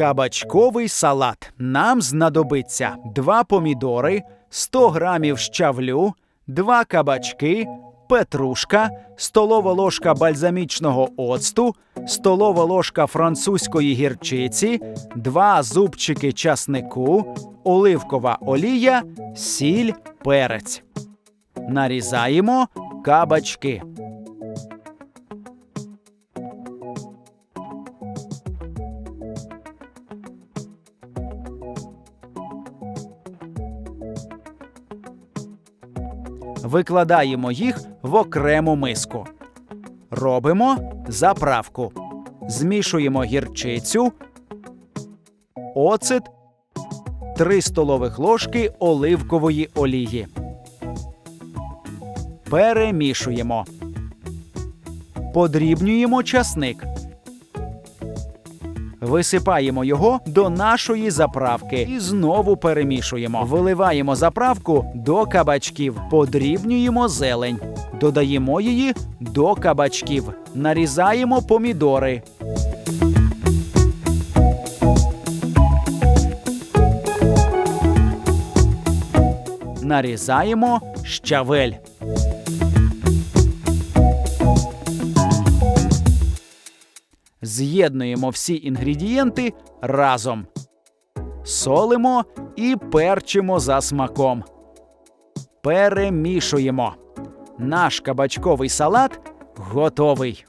Кабачковий салат. Нам знадобиться 2 помідори, 100 грамів щавлю, 2 кабачки, петрушка, столова ложка бальзамічного оцту, столова ложка французької гірчиці, 2 зубчики часнику, оливкова олія, сіль, перець. Нарізаємо кабачки. Викладаємо їх в окрему миску. Робимо заправку. Змішуємо гірчицю, оцет, 3 столових ложки оливкової олії. Перемішуємо. Подрібнюємо часник. Висипаємо його до нашої заправки і знову перемішуємо. Виливаємо заправку до кабачків, подрібнюємо зелень, додаємо її до кабачків, нарізаємо помідори. Нарізаємо щавель. З'єднуємо всі інгредієнти разом. Солимо і перчимо за смаком. Перемішуємо. Наш кабачковий салат готовий.